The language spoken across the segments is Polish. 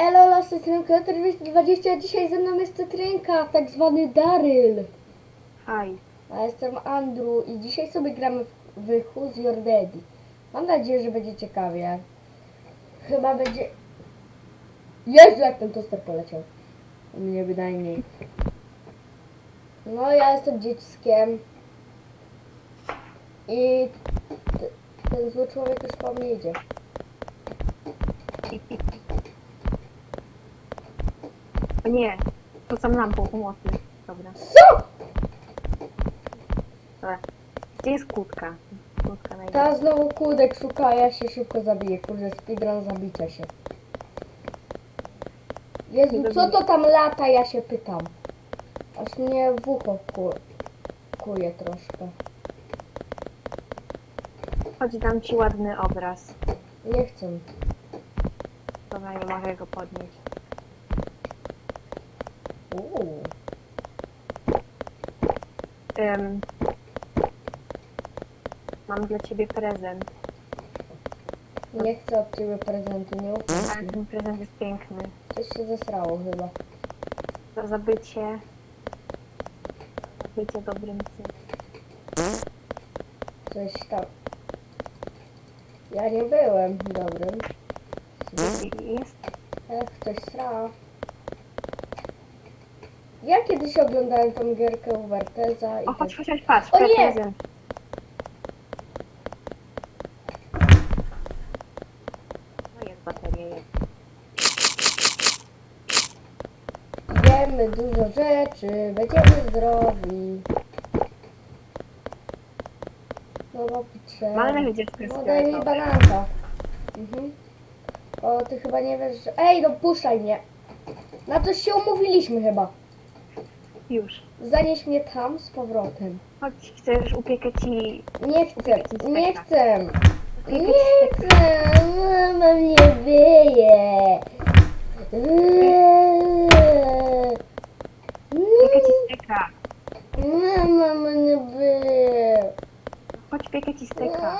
Elola, cytrynka 220, dzisiaj ze mną jest cytrynka, tak zwany Daryl. Aj. A jestem Andrew i dzisiaj sobie gramy w, w Who's Your Daddy. Mam nadzieję, że będzie ciekawie. Chyba będzie... Jezu, jak ten toster poleciał. Mnie bynajmniej. No, ja jestem dzieckiem. I ten zły człowiek już po mnie idzie. Nie, to sam lampą pomocy. Dobra, Co? dobra. Gdzie jest kłódka? Kłódka. Ta znowu kłódek szuka, ja się szybko zabiję. Kurde, speedrun zabicia się. Jezu, co to tam lata, ja się pytam. Aż mnie w ucho ku, kuje troszkę. Chodź, dam ci ładny obraz. Nie chcę. Dobra, nie mogę go podnieść. Mam dla ciebie prezent. Nie chcę od ciebie prezentu, nie ufam Ale ci. ten prezent jest piękny. Coś się zesrało chyba. Za zabycie. Bycie dobrym synem. Coś tam. Ja nie byłem dobrym. Jest Ech, ktoś sra. Ja kiedyś oglądałem tą gierkę u Werteza i O, tak... chodź, chodź, chodź, patrz, O nie! prezent. No jest bateria, jest. Jemy dużo rzeczy, będziemy zdrowi. No bo pisze. Mamy widzieć No daj mi wszystkiego. bananka. Mhm. O, ty chyba nie wiesz, że... Ej, no puszczaj mnie. Na coś się umówiliśmy chyba. Już. Zanieś mnie tam z powrotem. Chodź, chcesz upiekę ci... Nie chcę, nie chcę. upiekę Nie chcę, mama mnie wyje. Upiekę ci steka. Mama mnie wyje. Chodź, upiekę ci steka.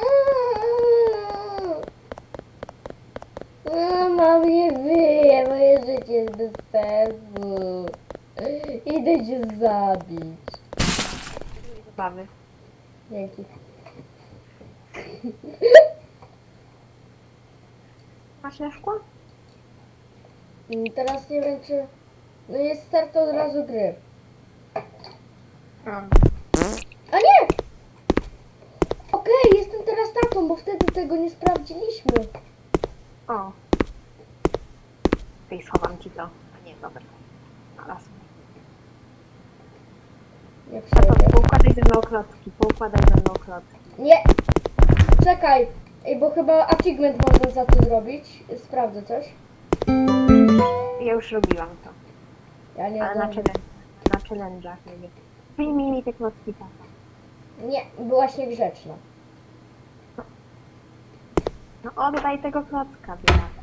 Mama mnie wyje, moje życie jest bez sensu. Idę cię zabić. Zabawy. Dzięki. Masz na szkło? I Teraz nie wiem czy... No jest start od razu gry. A nie! Okej, jestem teraz tatą, bo wtedy tego nie sprawdziliśmy. O. Tutaj schowam ci to. A nie, dobra. Teraz. Nie To przejdę. poukładaj ze mną klocki, poukładaj ze mną klocki. Nie! Czekaj! Ej, bo chyba achievement można za to zrobić. Sprawdzę coś. Ja już robiłam to. Ja nie Ale na zdążę. challenge. Na challenge'ach mówię. Wyjmij mi te klocki, tata. Nie, byłaś niegrzeczna. No oddaj tego klocka, bielaku.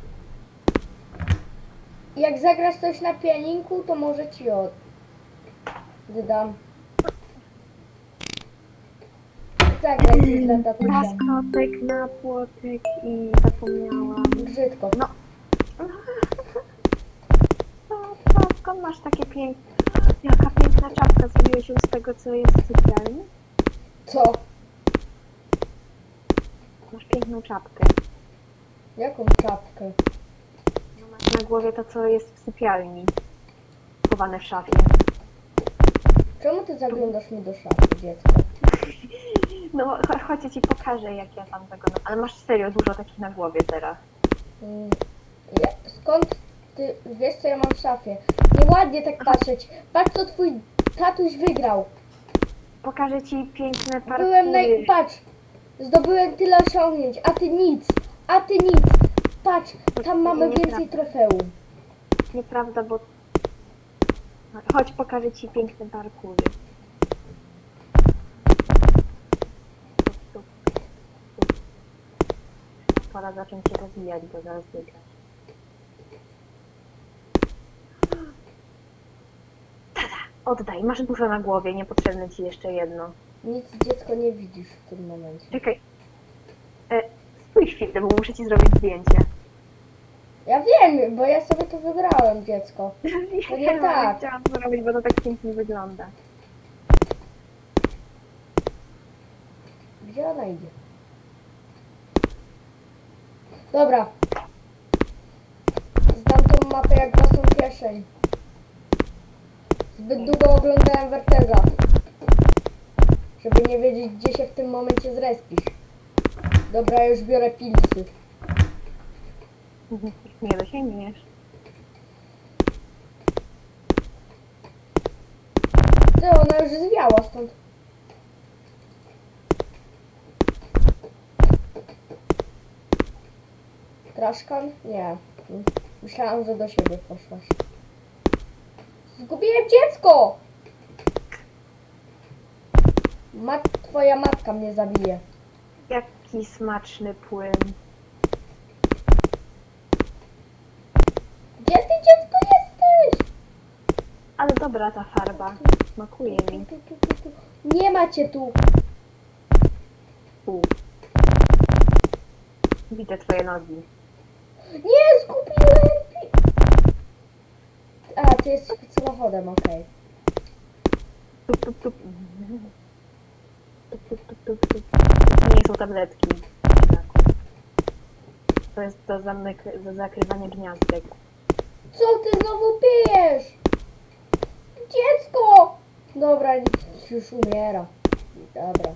Jak zagrasz coś na pianinku, to może ci od... Zagraj coś dla tatusia. kotek na płotek i zapomniałam. Brzydko. No. No, to skąd masz takie piękne... Jaka piękna czapka zrobiłeś ją z tego, co jest w sypialni? Co? Masz piękną czapkę. Jaką czapkę? No, masz na głowie to, co jest w sypialni. Chowane w szafie. Czemu ty zaglądasz mi do szafy, dziecko? No, cho- chodź, ja ci pokażę, jak ja tam zaglądam. Ale masz serio dużo takich na głowie teraz. Mm, Ja, skąd ty wiesz, co ja mam w szafie? Nieładnie tak patrzeć. Patrz, co twój tatuś wygrał. Pokażę ci piękne parkury. Byłem naj... Patrz, zdobyłem tyle osiągnięć, a ty nic. A ty nic. Patrz, tam mamy więcej trofeum. Nieprawda, bo... Chodź, pokażę ci piękne parkury. Tup, tup, tup. Pora zacząć się rozwijać, bo zaraz wygrasz. Tada! Oddaj, masz dużo na głowie, niepotrzebne ci jeszcze jedno. Nic dziecko nie widzisz w tym momencie. Czekaj. E, spójrz chwilę, bo muszę ci zrobić zdjęcie. Ja wiem, bo ja sobie to wybrałem, dziecko. To nie ale tak. Chciałam to zrobić, bo to tak pięknie wygląda. Gdzie ona idzie? Dobra. Znam tą mapę jak własną kieszeń. Zbyt długo oglądałem Verteza. Żeby nie wiedzieć, gdzie się w tym momencie zrespisz. Dobra, już biorę pilsy. Nie dosięgniesz. Ty, ona już zwiała stąd. Traszkan? Nie. Myślałam, że do siebie poszłaś. Zgubiłem dziecko! Mat twoja matka mnie zabije. Jaki smaczny płyn. Gdzie ty dziecko jesteś? Ale dobra ta farba. Smakuje mi. Tu, tu, tu, tu. Nie macie tu. U. Widzę twoje nogi. Nie, zgubiłem. pi- A, ty jesteś pod samochodem, okej. Tup, tup, tup. Tup, tup, tup, tup, tup. To nie są tabletki. To jest do, zamyk- do zakrywania gniazdek. Co ty znowu pijesz? Dziecko! Dobra, już umiera. Dobra.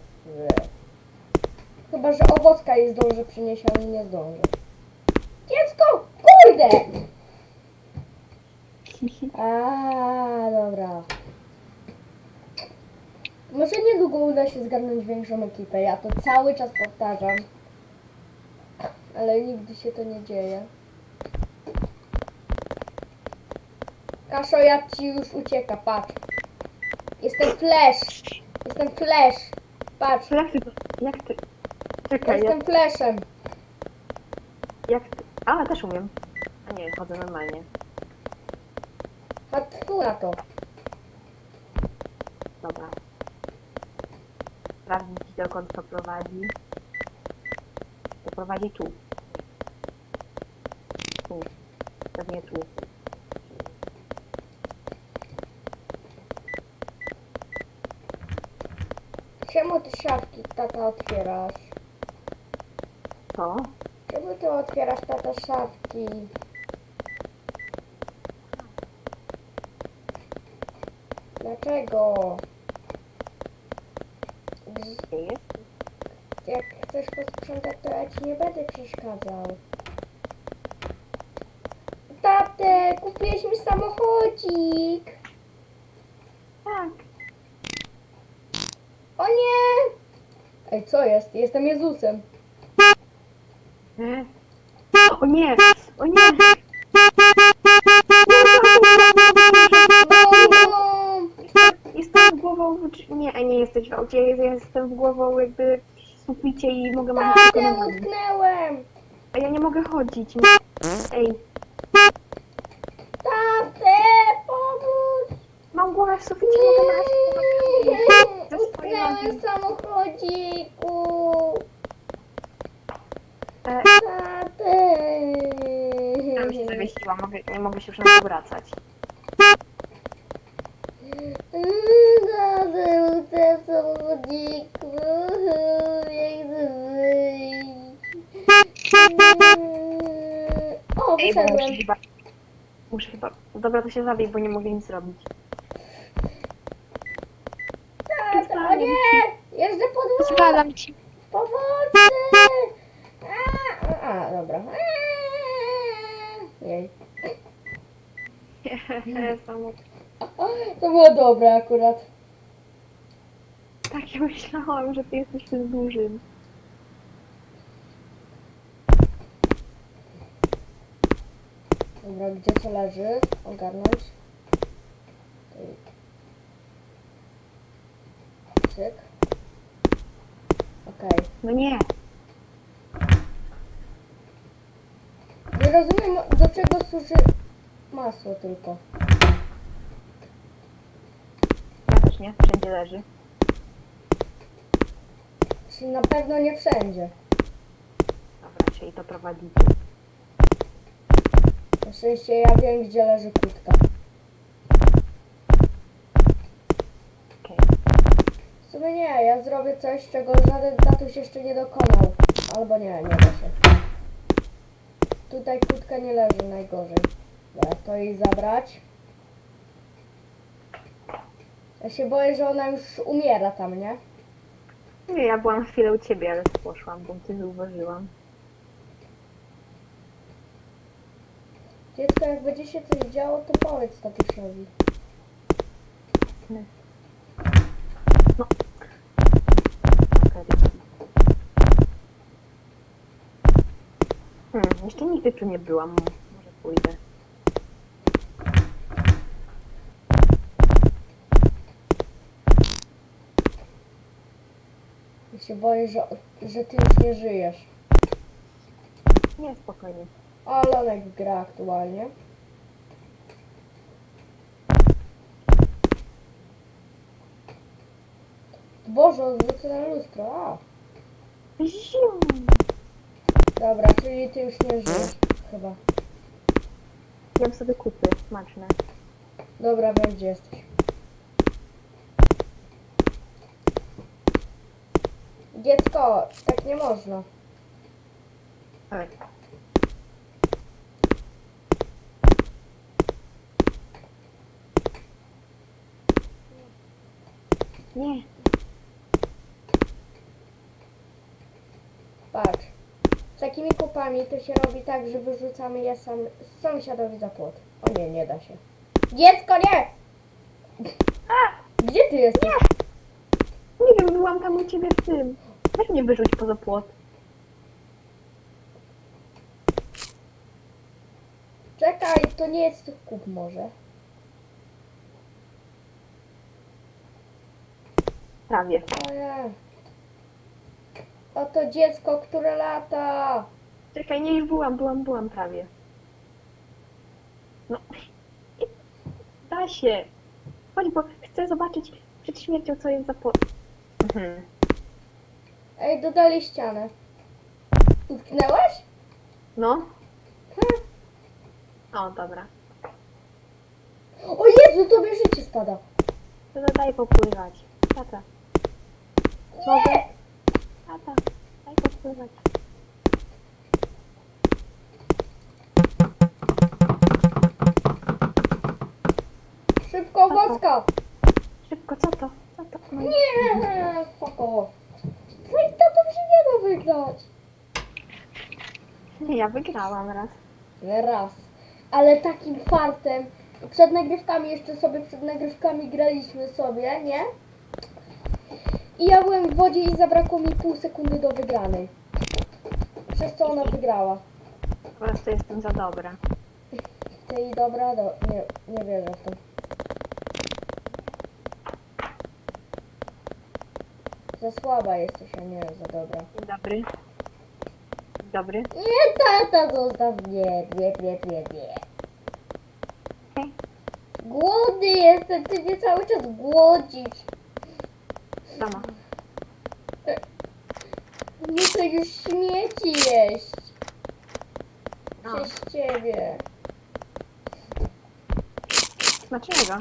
Chyba, że owocka jej zdążę przynieść, ale nie zdążę. Dziecko! Kurde! A, dobra. Może niedługo uda się zgarnąć większą ekipę. Ja to cały czas powtarzam. Ale nigdy się to nie dzieje. Kaszo, ja ci już ucieka, patrz. Jestem flash. Jestem flash. Patrz, Jak ty. Jak ty... Czekaj, jak, jestem flashem. jak ty... A, też umiem. A nie, chodzę normalnie. A tu na to. Dobra. Sprawdzić dokąd to prowadzi. To prowadzi tu. Tu. Pewnie tu. Czemu ty szafki, tata, otwierasz? To? Czemu ty otwierasz, tata, szafki? Dlaczego? Jak chcesz posprzątać, to ja ci nie będę przeszkadzał. Tate, kupiłeś mi samochodzik. Tak. O nie! Ej, co jest? Jestem Jezusem. E? O nie! O nie! Jestem głową w... drzwi- Nie, a nie jesteś w aucie. Ja Jestem w głową jakby w suficie i mogę machać tylko Tate, nogami. utknęłem. A ja nie mogę chodzić. Ej, Tate, pomóż. mam głowę w suficie, mogę machać nogami. Utknęłem w samochodziku. Zawiesiła, mogę, nie mogę się już na to wracać. W samochodziku. Nie chcę wyjść. O, Ej, bo muszę wyszedłem. chyba... Muszę chyba... Dobra, to się zabij, bo nie mogę nic zrobić. Tata, o nie! Jeżdżę pod wodę! Pozwalam ci. Pomocy! A, a dobra. A, Jej. Samo... To było dobre akurat. Tak, ja myślałam, że ty jesteś tym dużym. Dobra, gdzie co leży? Ogarnąć. Cyk. Okej. No. Nie rozumiem do czego służy masło tylko. Ja też nie. Wszędzie leży. Czyli na pewno nie wszędzie. Dobra, czyli to prowadzi tu. Na szczęście ja wiem, gdzie leży kłódka. Okej. W sumie nie, ja zrobię coś, czego żaden tatuś jeszcze nie dokonał. Albo nie, nie da się. Tutaj kłódka nie leży najgorzej. Dobra, to jej zabrać. Ja się boję, że ona już umiera tam, nie? Nie, ja byłam chwilę u ciebie, ale poszłam, bo cię zauważyłam. Dziecko, jak będzie się coś działo, to powiedz tatusiowi. No. Okej. Hmm, jeszcze nigdy tu nie byłam. Może pójdę. Ja się boję, że, że ty już nie żyjesz. Nie, spokojnie. A Lonek gra aktualnie. Boże, odwrócone lustro, a. Zium. Dobra, czyli ty już nie żyjesz, chyba. Jem sobie kupy, smaczne. Dobra, wiem gdzie jesteś. Dziecko, tak nie można. Oj. Nie, Patrz. Z takimi kupami to się robi tak, że wyrzucamy je sam, sąsiadowi za płot. O nie, nie da się. Dziecko, nie! Gdzie ty jesteś? nie wiem, byłam tam u ciebie w tym. Weź mnie wyrzuć poza płot. Czekaj, to nie jest kup może. Prawie. O nie. Oto dziecko, które lata. Czekaj, nie, już byłam, byłam, byłam prawie. No. Da się. Chodź, bo chcę zobaczyć przed śmiercią, co jest za płot. Mhm. Ej, dodali ścianę. Utknęłaś? No. Hm. O, dobra. O Jezu, tobie życie spada. To daj popływać. Tata, Mogę? Nie! Tata, daj. Szybko, wózka! Szybko, co to? Co to? No i- Nie! Spoko. Twoim tatą się nie da wygrać. Nie, ja wygrałam raz. Raz. Ale takim fartem. Przed nagrywkami, jeszcze sobie przed nagrywkami graliśmy sobie, nie? I ja byłem w wodzie i zabrakło mi pół sekundy do wygranej. Przez co ona wygrała. Po prostu jestem za dobra. Ty i dobra, do... nie, nie wierzę w to. Za słaba jesteś, a nie za dobra. Dzień dobry. Dzień dobry. Nie, tata, zostaw mnie. Nie, nie, nie, nie. Głodny jestem, ty mnie cały czas głodzisz. Sama. Muszę już śmieci jeść No, przez ciebie. smacznego.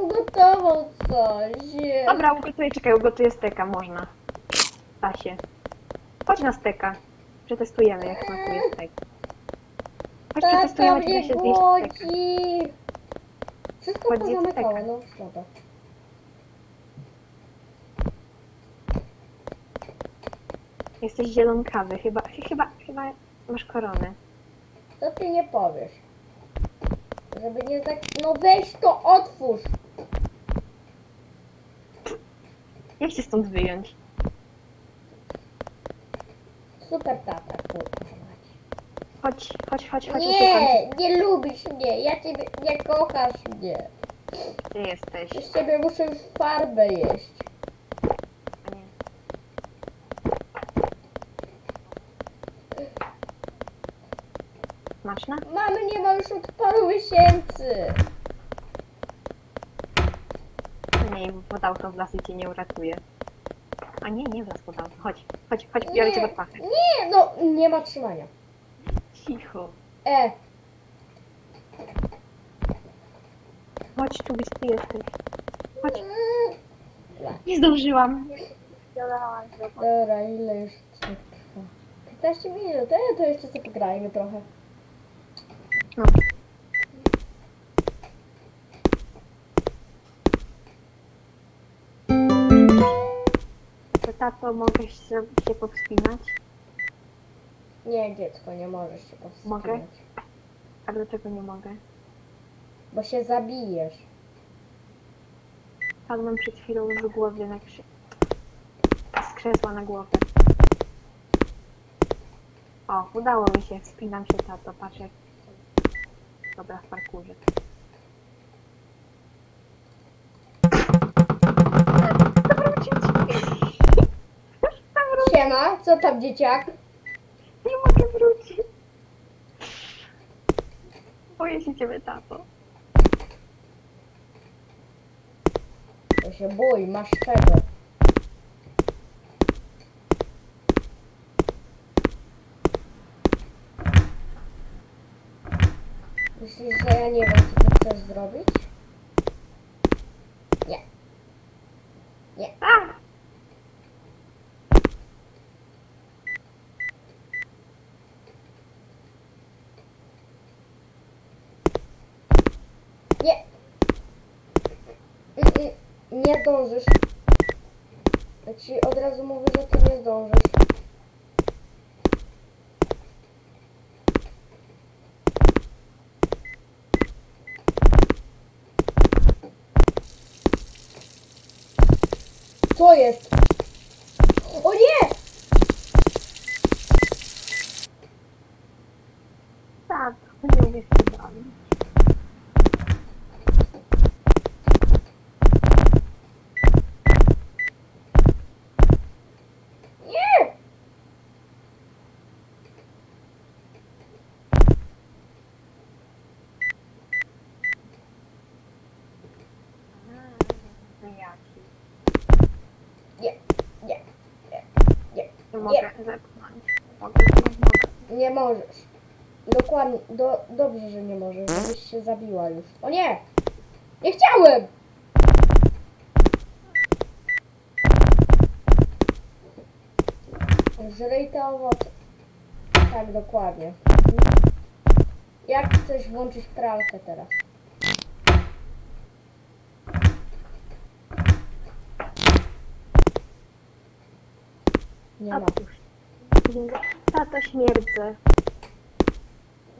Ugotował coś. Dobra, ugotuję, czekaj, ugotuję steka, można. Da się. Chodź na steka. Przetestujemy, jak smakuje stek. Chodź, Tata przetestujemy, czy da mnie się zjeść głodzi. Wszystko Chodź, pozamykałe, steka. no szkoda. Jesteś zielonkawy, chyba, chyba, chyba masz koronę. To ty nie powiesz. Żeby nie tak... No weź to otwórz. Jak się stąd wyjąć? Super tata, kurwa. Chodź, chodź, chodź, chodź, uciekam. Nie, nie lubisz mnie. Ja ciebie nie kochasz mnie. Gdzie jesteś? Z ciebie muszę już farbę jeść. A nie. Smaczna? Mamy nie ma już od paru miesięcy. Nie, pod auto w lasy cię nie uratuje. A nie, nie w las pod auto. Chodź, chodź, chodź, biorę cię pod pachę. Nie, no nie ma trzymania. Cicho. E, Chodź tu, gdzie ty jesteś. Chodź. Nie zdążyłam. Dobra, ile już trwa? 15 minut, e, to jeszcze sobie pograjmy trochę. No. To tato, mogę się, się powspinać? Nie, dziecko, nie możesz się powstrzymać. Mogę? A dlaczego nie mogę? Bo się zabijesz. Padłem przed chwilą z głowy na krzy... z krzesła na głowę. O, udało mi się, wspinam się tato, patrz jak... Dobra, w parkurze. Siema, co tam dzieciak? Wrócić! Boję się ciebie, tato. To się bój, masz czego. Myślisz, że ja nie wiem, co ty chcesz zrobić? Nie. Nie. A! Nie. Mm, mm, Nie zdążysz. Ja ci od razu mówię, że ty nie zdążysz. Co jest? O nie! Tato, nie uwierz się bawić. Nie! Jaki? Nie, nie, nie, nie. Nie mogę Nie. zepchnąć. Mogę, mogę. Nie możesz. Dokładnie, do, dobrze, że nie możesz, żebyś się zabiła już. O nie! Nie chciałem! Żryj te owoce. Tak, dokładnie. Jak chcesz włączyć pralkę teraz? Nie ma. Tato śmierdzę.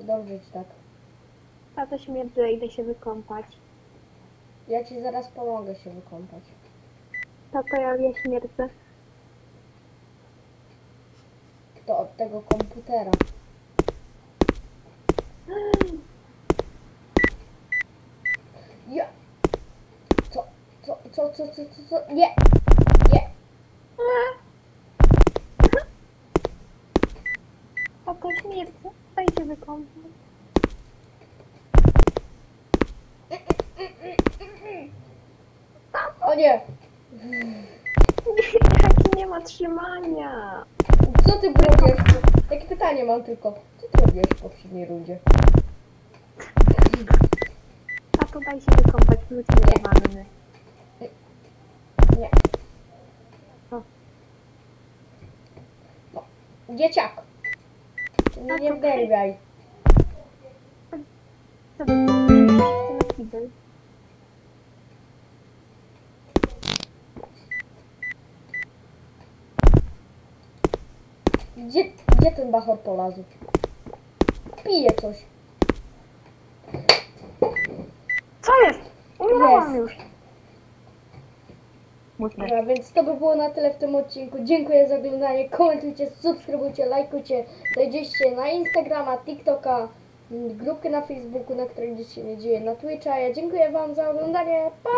Dobrze ci tak. Tato śmierdzę, idę się wykąpać. Ja ci zaraz pomogę się wykąpać. Tato, ja, ja śmierdzę. To od tego komputera. Ja. Co? Co? Co? Co? Co? Co? Nie! Tato śmierdzę. Daj się wykąpać. O nie! Jaki nie ma trzymania. Co ty robisz? Takie pytanie mam tylko. Co ty robisz w poprzedniej rundzie? Tato, daj się wykąpać. Wróćmy do wanny. Nie. Co? No. Dzieciak! Nie okej. wderwiaj. Co wy? Co na kibel? Gdzie, gdzie ten bachor polazł? Pije coś. Co jest? Umierałam Jest. już. Smutne. Dobra, więc to by było na tyle w tym odcinku. Dziękuję za oglądanie. Komentujcie, subskrybujcie, lajkujcie. Zajdziecie na Instagrama, TikToka, m, grupkę na Facebooku, na której nic się nie dzieje, na Twitcha. Ja dziękuję Wam za oglądanie. Pa!